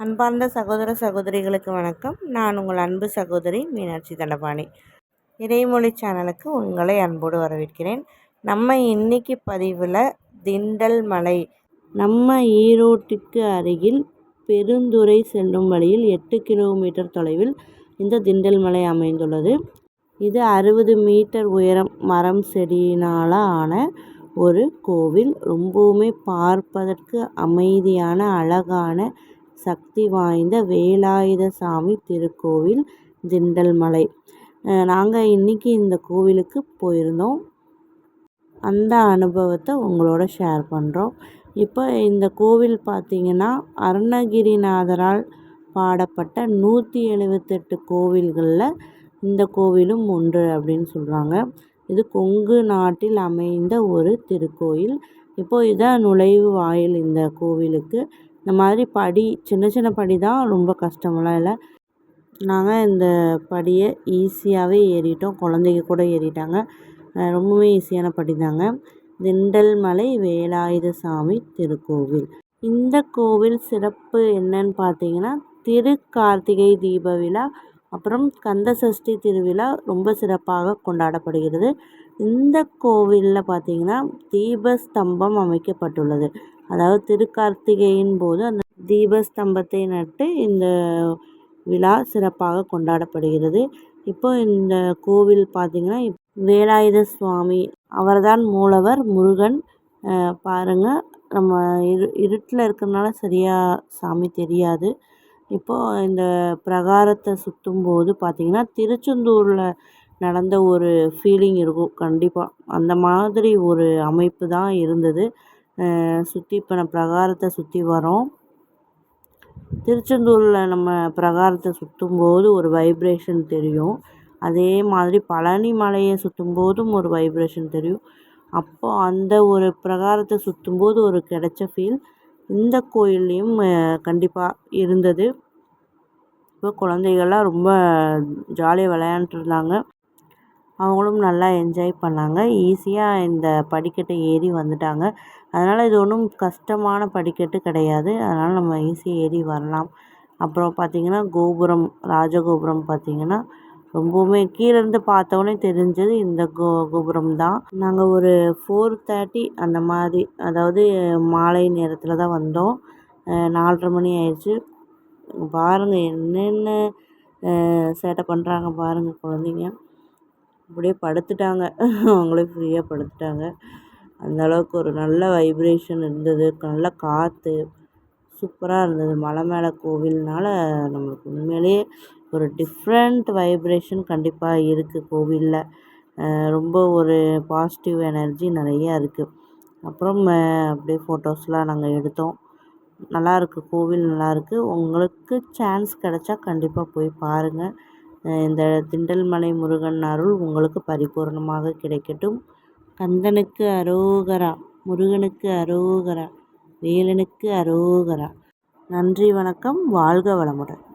அன்பார்ந்த சகோதர சகோதரிகளுக்கு வணக்கம். நான் உங்கள் அன்பு சகோதரி மீனாட்சி தண்டபாணி. இறைமொழி சேனலுக்கு உங்களை அன்போடு வரவேற்கிறேன். நம்ம இன்னைக்கு பதிவில் திண்டல் மலை நம்ம ஈரோட்டுக்கு அருகில் பெருந்துறை செல்லும் வழியில் எட்டு கிலோமீட்டர் தொலைவில் இந்த திண்டல் மலை அமைந்துள்ளது. இது அறுபது மீட்டர் உயரம் மரம் செடியினால் ஆன ஒரு கோவில். ரொம்பவுமே பார்ப்பதற்கு அமைதியான அழகான சக்தி வாய்ந்த வேலாயுத சாமி திருக்கோவில் திண்டல்மலை. நாங்கள் இன்றைக்கி இந்த கோவிலுக்கு போயிருந்தோம். அந்த அனுபவத்தை உங்களோட ஷேர் பண்ணுறோம் இப்போ இந்த கோவில் பார்த்திங்கன்னா அருணகிரிநாதரால் பாடப்பட்ட நூற்றி எழுபத்தெட்டு கோவில்களில் இந்த கோவிலும் ஒன்று அப்படின்னு சொல்கிறாங்க இது கொங்கு நாட்டில் அமைந்த ஒரு திருக்கோயில். இப்போது இதான் நுழைவு வாயில் இந்த கோவிலுக்கு. இந்த மாதிரி படி சின்ன சின்ன படி தான் ரொம்ப கஷ்டமெல்லாம் இல்லை. நாங்கள் இந்த படியை ஈஸியாகவே ஏறிட்டோம். குழந்தைங்க கூட ஏறிட்டாங்க. ரொம்பவே ஈஸியான படி தாங்க. திண்டல் மலை வேலாயுத சாமி திருக்கோவில். இந்த கோவில் சிறப்பு என்னன்னு பார்த்தீங்கன்னா திருக்கார்த்திகை தீப விழா அப்புறம் கந்த சஷ்டி திருவிழா ரொம்ப சிறப்பாக கொண்டாடப்படுகிறது. இந்த கோவிலில் பார்த்தீங்கன்னா தீபஸ்தம்பம் அமைக்கப்பட்டுள்ளது. அதாவது திருக்கார்த்திகையின் போது அந்த தீபஸ்தம்பத்தை நட்டு இந்த விழா சிறப்பாக கொண்டாடப்படுகிறது. இப்போ இந்த கோவில் பார்த்திங்கன்னா வேலாயுத சுவாமி அவர்தான் மூலவர் முருகன் பாருங்கள் நம்ம இரு இருட்டில் இருக்கிறனால சரியாக சாமி தெரியாது. இப்போது இந்த பிரகாரத்தை சுற்றும் போது பார்த்திங்கன்னா திருச்செந்தூரில் நடந்த ஒரு ஃபீலிங் இருக்கும். கண்டிப்பாக அந்த மாதிரி ஒரு அமைப்பு தான் இருந்தது. சுற்றி இப்போ நான் பிரகாரத்தை சுற்றி வரோம். திருச்செந்தூரில் நம்ம பிரகாரத்தை சுற்றும் போது ஒரு வைப்ரேஷன் தெரியும். அதே மாதிரி பழனி மலையை சுற்றும் போதும் ஒரு வைப்ரேஷன் தெரியும். அப்போ அந்த ஒரு பிரகாரத்தை சுற்றும் போது ஒரு கிடைச்ச ஃபீல் இந்த கோயில்லையும் கண்டிப்பாக இருந்தது. இப்போ குழந்தைகள்லாம் ரொம்ப ஜாலியாக விளையாண்ட்டுருந்தாங்க அவங்களும் நல்லா என்ஜாய் பண்ணாங்க. ஈஸியாக இந்த படிக்கட்டை ஏறி வந்துட்டாங்க. அதனால் இது ஒன்றும் கஷ்டமான படிக்கட்டு கிடையாது. அதனால் நம்ம ஈஸியாக ஏறி வரலாம். அப்புறம் பார்த்திங்கன்னா கோபுரம் ராஜகோபுரம் பார்த்திங்கன்னா ரொம்பவுமே கீழேருந்து பார்த்தோன்னே தெரிஞ்சது இந்த கோ கோபுரம் தான். நாங்கள் ஒரு ஃபோர் தேர்ட்டி அந்த மாதிரி அதாவது மாலை நேரத்தில் தான் வந்தோம். நாலரை மணி ஆயிடுச்சு. பாருங்கள் என்னென்ன சேட்டை பண்ணுறாங்க பாருங்கள் குழந்தைங்க. அப்படியே படுத்துட்டாங்க. அவங்களே ஃப்ரீயாக படுத்துட்டாங்க. அந்த அளவுக்கு ஒரு நல்ல வைப்ரேஷன் இருந்தது. நல்ல காற்று சூப்பராக இருந்தது. மலை மேலே கோவில்னால நம்மளுக்கு உண்மையிலேயே ஒரு டிஃப்ரெண்ட் வைப்ரேஷன் கண்டிப்பாக இருக்குது கோவிலில். ரொம்ப ஒரு பாசிட்டிவ் எனர்ஜி நிறையா இருக்குது அப்புறம் அப்படியே ஃபோட்டோஸ்லாம் நாங்கள் எடுத்தோம். நல்லாயிருக்கு கோவில் நல்லாயிருக்கு உங்களுக்கு சான்ஸ் கிடச்சா கண்டிப்பாக போய் பாருங்கள் இந்த திண்டல்மலை முருகன் அருள் உங்களுக்கு பரிபூர்ணமாக கிடைக்கட்டும். கந்தனுக்கு அரோகரா முருகனுக்கு அரோகரா வேலனுக்கு அரோகரா. நன்றி வணக்கம் வாழ்க வளமுடன்.